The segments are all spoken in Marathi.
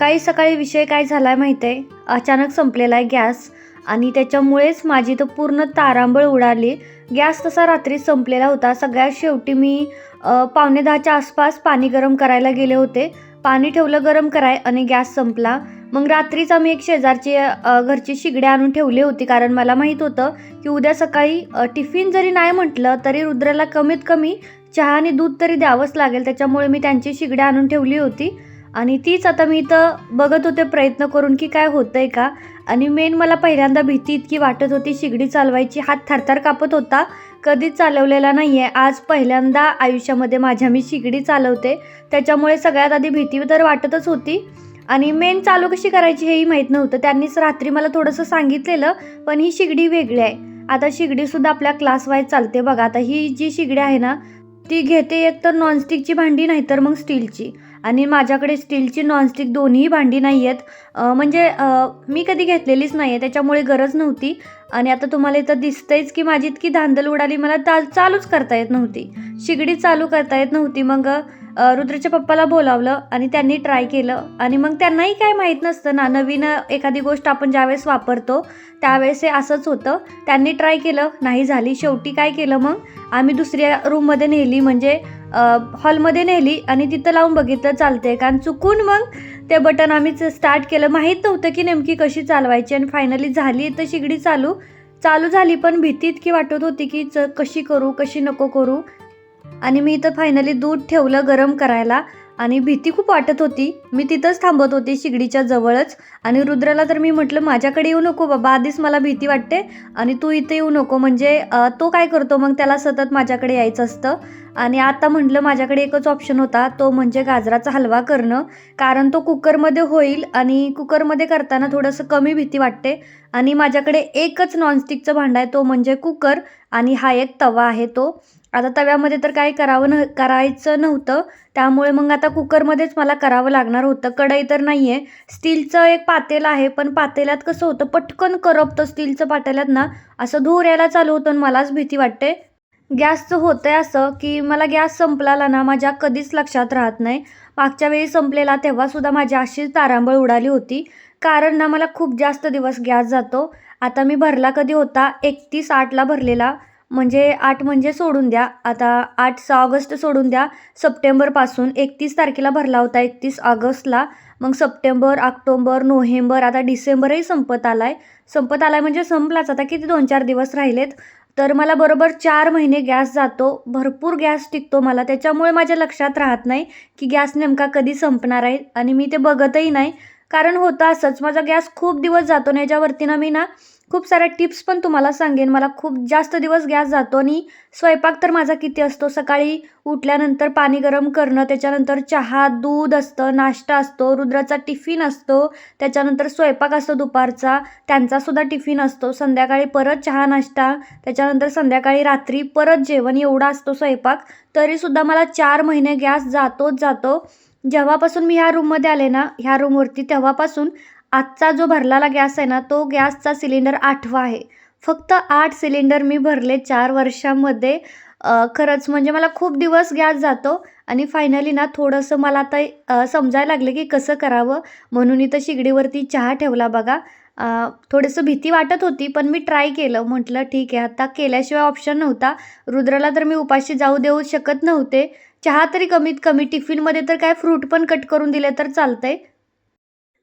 सकाळी सकाळी विषय काय झाला आहे माहीत आहे अचानक संपलेला आहे गॅस. आणि त्याच्यामुळेच माझी तर पूर्ण तारांबळ उडाली. गॅस तसा रात्री संपलेला होता. सगळ्यात शेवटी मी पावणे दहाच्या आसपास पाणी गरम करायला गेले होते. पाणी ठेवलं गरम कराय आणि गॅस संपला. मग रात्रीच आम्ही एक शेजारची घरची शिगडे आणून ठेवली होती. कारण मला माहीत होतं की उद्या सकाळी टिफिन जरी नाही म्हटलं तरी रुद्राला कमीत कमी चहा आणि दूध तरी द्यावंच लागेल. त्याच्यामुळे मी त्यांची शिगड्या आणून ठेवली होती. आणि तीच आता मी इथं बघत होते प्रयत्न करून की काय होतं आहे का? आणि मेन मला पहिल्यांदा भीती इतकी वाटत होती शिगडी चालवायची हात थरथर कापत होता. कधीच चालवलेला नाही आहे आज पहिल्यांदा आयुष्यामध्ये माझ्या मी शिगडी चालवते. त्याच्यामुळे सगळ्यात आधी भीती तर वाटतच होती. आणि मेन चालू कशी करायची हेही माहीत नव्हतं. त्यांनीच रात्री मला थोडंसं सांगितलेलं पण ही शिगडी वेगळी आहे. आता शिगडीसुद्धा आपल्या क्लास वाईज चालते बघा. आता ही जी शिगडी आहे ना ती घेते एक तर नॉनस्टिकची भांडी नाही तर मग स्टीलची आणि माझ्याकडे स्टीलची नॉनस्टिक दोन्ही भांडी नाही आहेत. म्हणजे मी कधी घेतलेलीच नाही आहे त्याच्यामुळे गरज नव्हती. आणि आता तुम्हाला इथं दिसतंयच की माझी इतकी धांदल उडाली मला ता चालूच करता येत नव्हती. शिगडी चालू करता येत नव्हती. मग रुद्रच्या पप्पाला बोलावलं आणि त्यांनी ट्राय केलं. आणि मग त्यांनाही काय माहीत नसतं ना नवीन एखादी गोष्ट आपण ज्यावेळेस वापरतो त्यावेळेस हे असंच होतं. त्यांनी ट्राय केलं नाही झाली. शेवटी काय केलं मग? आम्ही दुसऱ्या रूममध्ये नेली म्हणजे हॉलमध्ये नेली आणि तिथं लावून बघितलं चालतंय. कारण चुकून मग ते बटन आम्ही स्टार्ट केलं. माहीत नव्हतं की नेमकी कशी चालवायची आणि फायनली झाली तर शिगडी चालू. चालू झाली पण भीती इतकी वाटत होती की च कशी करू कशी नको करू? आणि मी इथं फायनली दूध ठेवलं गरम करायला. आणि भीती खूप वाटत होती. मी तिथंच थांबत होती शिगडीच्या जवळच. आणि रुद्राला तर मी म्हटलं माझ्याकडे येऊ नको बाबा आधीच मला भीती वाटते. आणि तू इथे येऊ नको. म्हणजे तो काय करतो? मग त्याला सतत माझ्याकडे यायचं असतं. आणि आता म्हटलं माझ्याकडे एकच ऑप्शन होता. तो म्हणजे गाजराचा हलवा करणं. कारण तो कुकरमध्ये होईल. आणि कुकरमध्ये करताना थोडंसं कमी भीती वाटते. आणि माझ्याकडे एकच नॉनस्टिकचं भांडं आहे. तो म्हणजे कुकर. आणि हा एक तवा आहे तो. आता तव्यामध्ये तर काही करावं न करायचं नव्हतं. त्यामुळे मग आता कुकरमध्येच मला करावं लागणार होतं. कढई तर नाही आहे स्टीलचं एक पातेलं आहे पण पातेल्यात कसं होतं पटकन करपतं स्टीलचं पातेल्यात ना. असं धूर यायला चालू होतं आणि मलाच भीती वाटते. गॅसचं होतंय असं की मला गॅस संपलाला ना माझ्या कधीच लक्षात राहत नाही. मागच्या वेळी संपलेला तेव्हासुद्धा माझी अशीच तारांबळ उडाली होती. कारण ना मला खूप जास्त दिवस गॅस जातो. आता मी भरला कधी होता? एकतीस आठला भरलेला. म्हणजे आठ म्हणजे सोडून द्या. आता आठ सहा ऑगस्ट सोडून द्या. सप्टेंबरपासून एकतीस तारखेला भरला होता. एकतीस ऑगस्टला. मग सप्टेंबर ऑक्टोंबर नोव्हेंबर आता डिसेंबरही संपत आला आहे संपत आला आहे म्हणजे संपलाच. आता किती दोन चार दिवस राहिलेत. तर मला बरोबर चार महिने गॅस जातो. भरपूर गॅस टिकतो मला. त्याच्यामुळे माझ्या लक्षात राहत नाही की गॅस नेमका कधी संपणार आहे आणि मी ते बघतही नाही. कारण होतं असंच. माझा गॅस खूप दिवस जातो ना याच्यावरती ना मी ना खूप साऱ्या टिप्स पण तुम्हाला सांगेन. मला खूप जास्त दिवस गॅस जातो आणि स्वयंपाक तर माझा किती असतो? सकाळी उठल्यानंतर पाणी गरम करणं त्याच्यानंतर चहा दूध असतं नाश्ता असतो रुद्राचा टिफिन असतो त्याच्यानंतर स्वयंपाक असतो दुपारचा त्यांचासुद्धा टिफिन असतो. संध्याकाळी परत चहा नाश्ता त्याच्यानंतर संध्याकाळी रात्री परत जेवण एवढा असतो स्वयंपाक. तरीसुद्धा मला चार महिने गॅस जातोच जातो. जेव्हापासून मी ह्या रूममध्ये आले ना ह्या रूमवरती तेव्हापासून आजचा जो भरलेला गॅस आहे ना तो गॅसचा सिलेंडर आठवा आहे. फक्त आठ सिलेंडर मी भरले चार वर्षामध्ये. खरंच म्हणजे मला खूप दिवस गॅस जातो आणि फायनली ना थोडंसं मला आता समजायला लागलं की कसं करावं. म्हणून इथं शिगडीवरती चहा ठेवला बघा. थोडंसं भीती वाटत होती पण मी ट्राय केलं. म्हटलं ठीक आहे आता केल्याशिवाय ऑप्शन नव्हता. रुद्राला तर मी उपाशी जाऊ देऊ शकत नव्हते. चहा तरी कमीत कमी टिफिनमध्ये तर काय फ्रूट पण कट करून दिले तर चालतंय.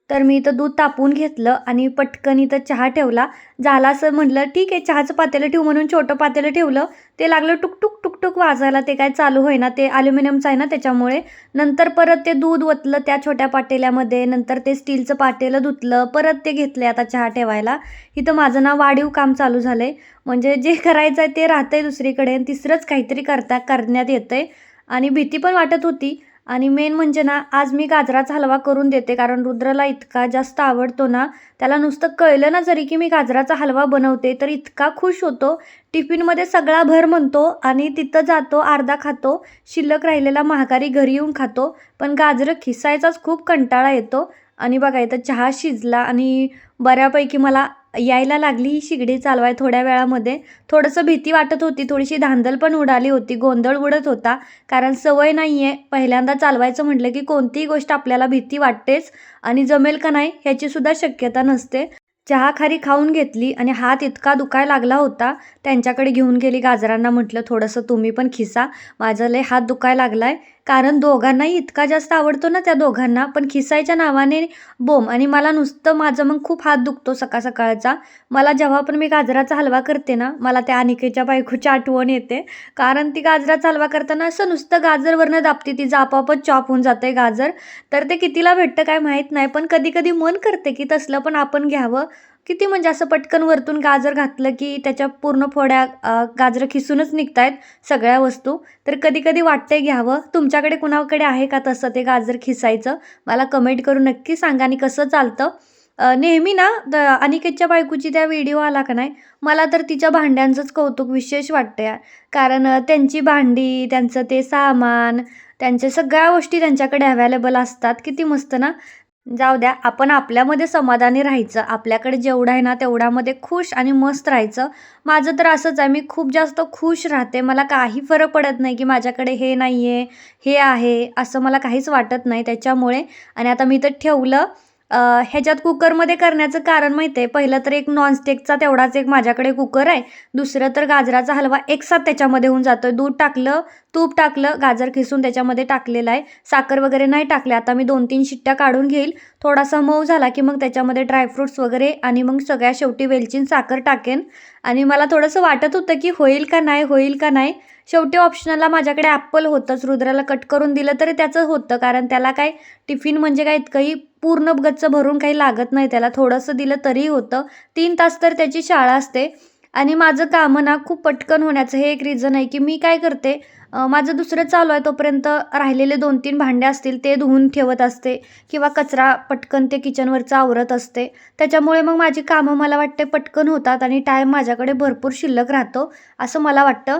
तर मी इथं दूध तापवून घेतलं आणि पटकन इथं चहा ठेवला. झाला असं म्हटलं ठीक आहे चहाचं पातेलं ठेवू म्हणून छोटं पातेलं ठेवलं. ते लागलं टुकटुक टुकटुक वाजायला. ते काय चालू होईना ते ॲल्युमिनियमचं आहे ना त्याच्यामुळे. नंतर परत ते दूध ओतलं त्या छोट्या पातेल्यामध्ये. नंतर ते स्टीलचं पातेलं धुतलं. परत ते घेतले आता चहा ठेवायला. इथं माझं ना वाढीव काम चालू झालं आहे म्हणजे जे करायचं आहे ते राहतं आहे दुसरीकडे आणि तिसरंच काहीतरी करता करण्यात येतं आहे आणि भीती पण वाटत होती. आणि मेन म्हणजे ना आज मी गाजराचा हलवा करून देते कारण रुद्रला इतका जास्त आवडतो ना त्याला नुसतं कळलं ना जरी की मी गाजराचा हलवा बनवते तर इतका खुश होतो. टिफिनमध्ये सगळा भर म्हणतो आणि तिथं जातो अर्धा खातो शिल्लक राहिलेला महागारी घरी येऊन खातो पण गाजरं खिसायचाच खूप कंटाळा येतो. आणि बघा इथं चहा शिजला आणि बऱ्यापैकी मला यायला लागली ही शिगडी चालवाय थोड्या वेळामध्ये. थोडंसं भीती वाटत होती थोडीशी धांदल पण उडाली होती गोंधळ उडत होता. कारण सवय नाही आहे पहिल्यांदा चालवायचं म्हटलं की कोणतीही गोष्ट आपल्याला भीती वाटतेच आणि जमेल का नाही ह्याचीसुद्धा शक्यता नसते. चहा खारी खाऊन घेतली आणि हात इतका दुखायला लागला होता त्यांच्याकडे घेऊन गेली गाजरांना म्हटलं थोडंसं तुम्ही पण खिसा माझं लय हात दुखायला लागलाय. कारण दोघांनाही इतका जास्त आवडतो ना त्या दोघांना. पण खिसायच्या नावाने बोम आणि मला नुसतं माझं मग खूप हात दुखतो सकाळ सकाळचा मला जेव्हा पण मी गाजराचा हलवा करते ना मला त्या अनिकेच्या बायकोची आठवण येते. कारण ती गाजराचा हलवा करताना असं नुसतं गाजरवरनं दाबते तिचं आपोआपच चॉप होऊन जातं गाजर. तर ते कितीला भेटतं काय माहीत नाही पण कधी कधी मन करते की तसलं पण आपण घ्यावं. किती म्हणजे असं पटकन वरतून गाजर घातलं की त्याच्या पूर्ण फोड्या गाजरं खिसूनच निघत आहेत सगळ्या वस्तू. तर कधी कधी वाटतंय घ्यावं. तुमच्याकडे कुणाकडे आहे का तसं ते गाजर खिसायचं? मला कमेंट करून नक्की सांगा आणि कसं चालतं. नेहमी ना द अनिकेतच्या बायकोची त्या व्हिडिओ आला का नाही मला तर तिच्या भांड्यांचंच कौतुक विशेष वाटतं कारण त्यांची भांडी त्यांचं ते सामान त्यांच्या सगळ्या गोष्टी त्यांच्याकडे अवेलेबल असतात. किती मस्त ना? जाऊ द्या आपण आपल्यामध्ये समाधानी राहायचं. आपल्याकडे जेवढं आहे ना तेवढ्यामध्ये खुश आणि मस्त राहायचं. माझं तर असंच आहे मी खूप जास्त खुश राहते. मला काही फरक पडत नाही की माझ्याकडे हे नाही आहे हे आहे असं मला काहीच वाटत नाही त्याच्यामुळे. आणि आता मी तर ठेवलं. ह्याच्यात कुकरमध्ये करण्याचं कारण माहिती आहे. पहिलं तर एक नॉनस्टिकचा तेवढाच एक माझ्याकडे कुकर आहे. दुसरं तर गाजराचा हलवा एकसाथ त्याच्यामध्ये होऊन जातो दूध टाकलं तूप टाकलं गाजर खिसून त्याच्यामध्ये टाकलेलं आहे. साखर वगैरे नाही टाकले. आता मी दोन तीन शिट्ट्या काढून घेईल. थोडासा मऊ झाला की मग त्याच्यामध्ये ड्रायफ्रूट्स वगैरे आणि मग सगळ्या शेवटी वेलचीन साखर टाकेन. आणि मला थोडंसं वाटत होतं की होईल का नाही होईल का नाही. शेवटी ऑप्शनला माझ्याकडे ॲप्पल होतंच. रुद्राला कट करून दिलं तरी त्याचं होतं. कारण त्याला काय टिफिन म्हणजे काय इतकंही पूर्ण गच्च भरून काही लागत नाही त्याला. थोडंसं दिलं तरी होतं. तीन तास तर त्याची शाळा असते. आणि माझं कामं ना खूप पटकन होण्याचं हे एक रिझन आहे की मी काय करते माझं दुसरं चालू आहे तोपर्यंत राहिलेले दोन तीन भांडे असतील ते धुवून ठेवत असते किंवा कचरा पटकन ते किचनवरचं आवरत असते. त्याच्यामुळे मग माझी कामं मला वाटते पटकन होतात आणि टाईम माझ्याकडे भरपूर शिल्लक राहतो असं मला वाटतं.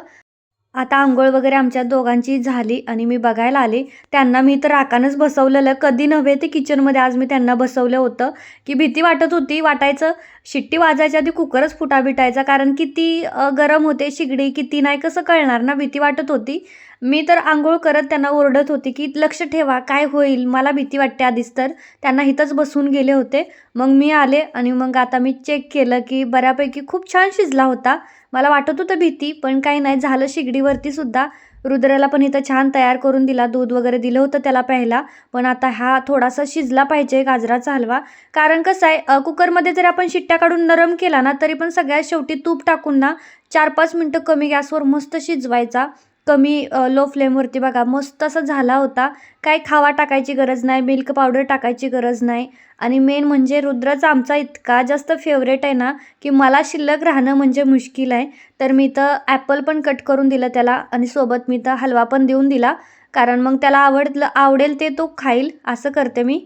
आता आंघोळ वगैरे आमच्या दोघांची झाली आणि मी बघायला आले. त्यांना मी तर राकानच बसवलेलं. कधी नव्हे ते किचनमध्ये. आज मी त्यांना बसवलं होतं की भीती वाटत होती. वाटायचं शिट्टी वाजायच्या आधी कुकरच फुटा बिटायचा कारण किती गरम होते शिगडी किती नाही कसं कळणार ना? भीती वाटत होती. मी तर आंघोळ करत त्यांना ओरडत होती की लक्ष ठेवा काय होईल? मला भीती वाटते आधीच तर. त्यांना इथंच बसून गेले होते. मग मी आले आणि मग आता मी चेक केलं की बऱ्यापैकी खूप छान शिजला होता. मला वाटत होतं भीती पण काही नाही झालं शिगडीवरती सुद्धा. रुद्राला पण इथं छान तयार करून दिला दूध वगैरे दिलं होतं त्याला प्यायला. पण आता हा थोडासा शिजला पाहिजे गाजराचा हलवा. कारण कसं आहे कुकरमध्ये जर आपण शिट्ट्या काढून नरम केला ना तरी पण सगळ्यात शेवटी तूप टाकून ना चार पाच मिनटं कमी गॅसवर मस्त शिजवायचा. कमी लो फ्लेमवरती बघा मस्त असा झाला होता. काय खावा टाकायची गरज नाही मिल्क पावडर टाकायची गरज नाही. आणि मेन म्हणजे रुद्रच आमचा इतका जास्त फेवरेट आहे ना की मला शिल्लक राहणं म्हणजे मुश्किल आहे. तर मी तर ॲपल पण कट करून दिलं त्याला आणि सोबत मी तर हलवा पण देऊन दिला. कारण मग त्याला आवडलं आवडेल ते तो खाईल असं करते मी.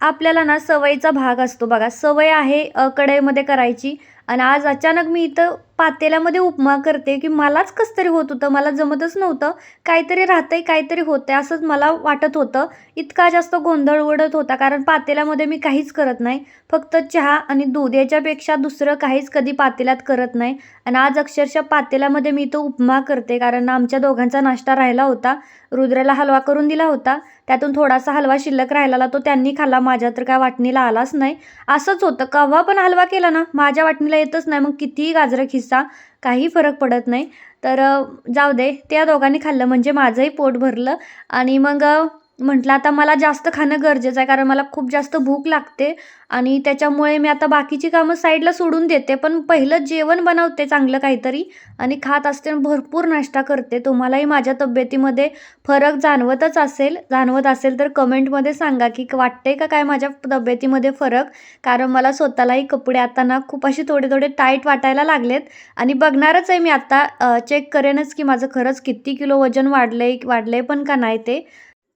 आपल्याला ना सवयीचा भाग असतो बघा. सवय आहे कढईमध्ये करायची. आणि आज अचानक मी इथं पातेल्यामध्ये उपमा करते की मलाच कसं तरी होत होतं मला जमतच नव्हतं. काहीतरी राहतंय काहीतरी होतंय असंच मला वाटत होतं. इतका जास्त गोंधळ उडत होता कारण पातेल्यामध्ये मी काहीच करत नाही. फक्त चहा आणि दूध याच्यापेक्षा दुसरं काहीच कधी पातेल्यात करत नाही. आणि आज अक्षरशः पातेल्यामध्ये मी तो उपमा करते कारण आमच्या दोघांचा नाश्ता राहिला होता. रुद्राला हलवा करून दिला होता. त्यातून थोडासा हलवा शिल्लक राहिलेला तो त्यांनी खाल्ला. माझ्या तर काय वाटणीला आलाच नाही. असंच होतं. केव्हा पण हलवा केला ना माझ्या वाटणीला येतच नाही. मग कितीही गाजरं खिस्सा काही फरक पडत नाही. तर जाऊ दे. त्या दोघांनी खाल्लं. म्हणजे माझंही पोट भरलं. आणि मग म्हटलं आता मला जास्त खाणं गरजेचं आहे कारण मला खूप जास्त भूक लागते आणि त्याच्यामुळे मी आता बाकीची कामं साईडला सोडून देते. पण पहिलं जेवण बनवते चांगलं काहीतरी आणि खात असते आणि भरपूर नाश्ता करते. तुम्हालाही माझ्या तब्येतीमध्ये फरक जाणवतच असेल जाणवत असेल तर कमेंटमध्ये सांगा की वाटते का काय माझ्या तब्येतीमध्ये फरक? कारण मला स्वतःलाही कपडे आता ना खूप असे थोडे थोडे टाईट वाटायला लागलेत आणि बघणारच आहे मी आता चेक करेनच की माझं खरंच किती किलो वजन वाढलं आहे वाढलं आहे पण का नाही ते.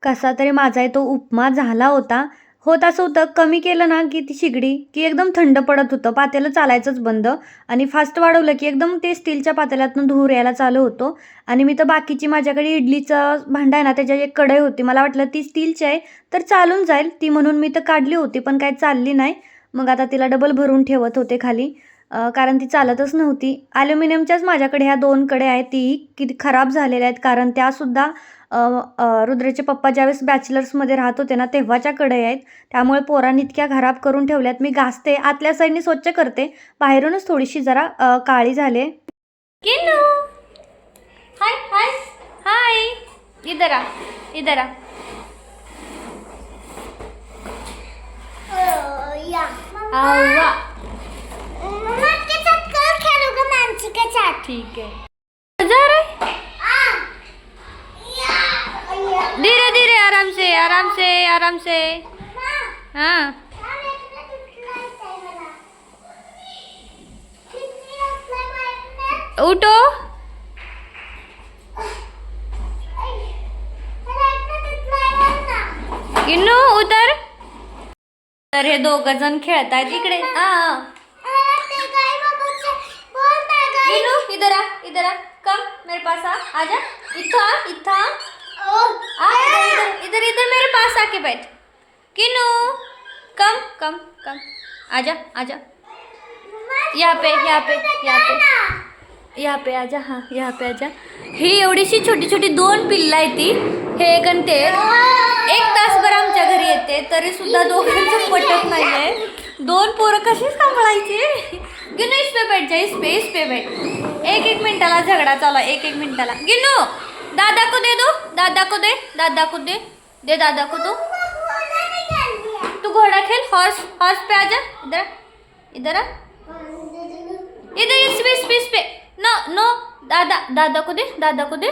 कसा तरी माझा तो उपमा झाला होता. होत असं होतं कमी केलं ना की ती शिगडी की एकदम थंड पडत होतं पातेलं चालायचंच बंद. आणि फास्ट वाढवलं की एकदम ते स्टीलच्या पातेल्यातून धूर यायला चालू होतो. आणि मी तर बाकीची माझ्याकडे इडलीचं भांडं आहे ना त्याच्या एक कढई होती. मला वाटलं ती स्टीलची आहे तर चालून जाईल. ती म्हणून मी तर काढली होती पण काय चालली नाही. मग आता तिला डबल भरून ठेवत होते खाली. कारण ती चालतच नव्हती. ॲल्युमिनियमच्याच माझ्याकडे ह्या दोन कडे आहेत ती किती खराब झालेल्या आहेत. कारण त्यासुद्धा रुद्रचे पप्पा ज्यावेळेस बॅचलर्समध्ये राहत होते ना तेव्हाच्या कडे आहेत. त्यामुळे पोरांनी इतक्या खराब करून ठेवल्यात. मी घासते. आतल्या साईडने स्वच्छ करते. बाहेरूनच थोडीशी जरा काळी झाले. हाय हाय हाय. इधर आ इधर आ. आवा. ठीक आहे जा रे धीरे धीरे, आराम से आराम से आराम से। हाँ। उठो। किन्नू, उतर। तर हे दोघ जण खेळतायत इकडे हा। इधर आ। कम मेरे पास आ। आजा इथं आ इथं आ आ इधर इधर इधर मेरे पास आके बैठ। किन्नू कम कम कम। आजा आजा यहाँ पे यहाँ पे यहाँ पे। यहाँ पे आजा हाँ यहाँ पे आजा ही एवढीशी छोटी छोटी दोन पिल्ला आहे ती। हे एक आणि ते। एक तासभर आमच्या घरी येते तरी सुद्धा दोघांचं पटत नाहीये. दोन पोरं कशी सांभाळायची? गिनू इस पे बैठ जा इस पे इस पे बैठ. एक एक मिनिटाला झगडा चालू आहे, एक एक मिनिटाला. गिनू दादा को दे दो दादा को दे दादा को दे दे दादा को दो. तू घोड़ा खेल हॉर्स हॉर्स पे आजा इधर आ, इधर आ. इधर इस पे इस पे. इस पे नो नो दादा दादा को दे दादा को दे.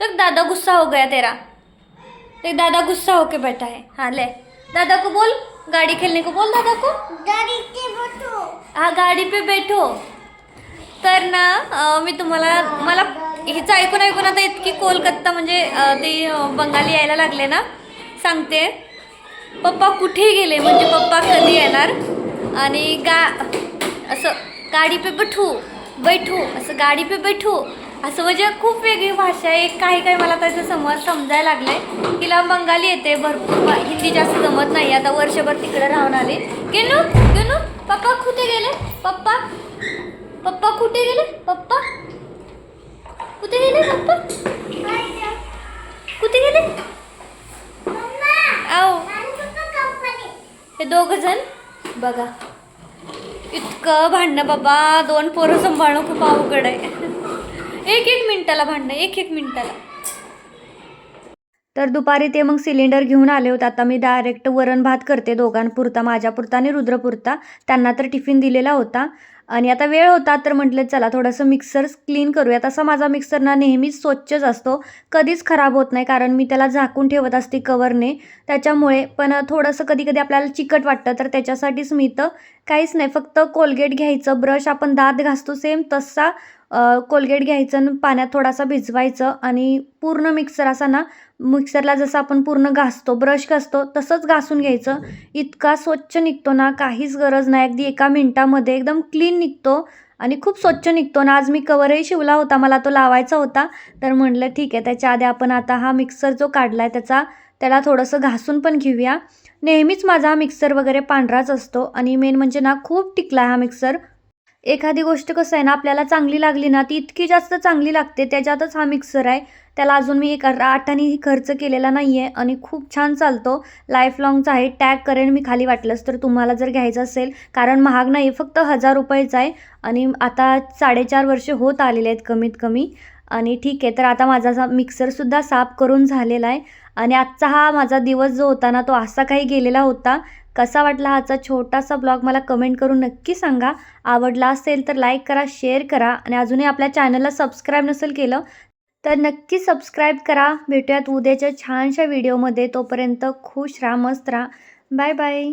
तो दादा गुस्सा हो गया तेरा. देख दादा गुस्सा होके बैठा है. हाँ ले. दादा को बोल गाड़ी खेलने को बोल दादा को गाड़ी पे बैठो. हाँ गाडी पे बैठो. तर ना मी तुम्हाला मला हिचं ऐकून ऐकून आता इतकी कोलकाता म्हणजे ते बंगाली यायला लागले ना सांगते. पप्पा कुठे गेले? म्हणजे पप्पा कधी येणार? आणि गा असं गाडी पे बैठू बैठू असं गाडी पे बैठू. असं म्हणजे खूप वेगळी भाषा आहे. काही काही मला त्याचं समज समजायला लागलंय. तिला बंगाली येते भरपूर हिंदी जास्त जमत नाही. आता वर्षभर तिकडे राहून आले. गेलो गेलो पप्पा कुठे गेले? पप्पा पप्पा कुठे गेले? पप्पा? कुठे गेले पप्पा? कुठे गेले? आओ हे दोघ जण बघा. इतकं भांडणं बाबा दोन पोरं सांभाळणं खूप अवघड आहे. एक एक मिनिटाला भांडणं एक एक मिनिटाला. तर दुपारी ते मग सिलेंडर घेऊन आले होते. आता मी डायरेक्ट वरण भात करते दोघांपुरता माझ्यापुरता आणि रुद्रपुरता. त्यांना तर टिफिन दिलेला होता. आणि आता वेळ होता तर म्हटलं चला थोडंसं मिक्सर क्लीन करूयात. असा माझा मिक्सर ना नेहमीच स्वच्छच असतो. कधीच खराब होत नाही कारण मी त्याला झाकून ठेवत असते कवरने त्याच्यामुळे पण थोडंसं कधी कधी आपल्याला चिकट वाटतं तर त्याच्यासाठीच मी तर काहीच नाही. फक्त कोलगेट घ्यायचं ब्रश आपण दात घासतो सेम तसा कोलगेट घ्यायचं आणि पाण्यात थोडासा भिजवायचं आणि पूर्ण मिक्सर असा ना मिक्सरला जसं आपण पूर्ण घासतो ब्रश घासतो तसंच घासून घ्यायचं. इतका स्वच्छ निघतो ना काहीच गरज नाही. अगदी एका मिनटामध्ये एकदम क्लीन निघतो आणि खूप स्वच्छ निघतो. ना आज मी कवरही शिवला होता मला तो लावायचा होता. तर म्हटलं ठीक आहे त्याच्या आधी आपण आता हा मिक्सर जो काढला आहे त्याचा त्याला थोडंसं घासून पण घेऊया. नेहमीच माझा हा मिक्सर वगैरे पांढराच असतो आणि मेन म्हणजे ना खूप टिकला हा मिक्सर. एखादी गोष्ट कसं आहे ना आपल्याला चांगली लागली ना ती इतकी जास्त चांगली लागते त्याच्यातच हा मिक्सर आहे. त्याला अजून मी एक आठानेही खर्च केलेला नाही आहे आणि खूप छान चालतो. लाईफ लाँगचा आहे. टॅग करेन मी खाली वाटलंच तर तुम्हाला जर घ्यायचं असेल. कारण महाग नाही फक्त हजार रुपयेचा आहे. आणि आता साडेचार वर्ष होत आलेले आहेत कमीत कमी. आणि ठीक आहे तर आता माझा सा मिक्सरसुद्धा साफ करून झालेला आहे. आणि आजचा हा माझा दिवस जो होता ना तो असा काही गेलेला होता. कसा वाटला हाचा छोटासा ब्लॉग मला कमेंट करून नक्की सांगा. आवडला असेल तर लाईक करा शेअर करा. आणि अजूनही आपल्या चॅनलला सबस्क्राईब नसेल केलं तर नक्की सबस्क्राईब करा. भेटूयात उद्याच्या छानशा व्हिडिओमध्ये तोपर्यंत खुश राहा मस्त राहा. Bye bye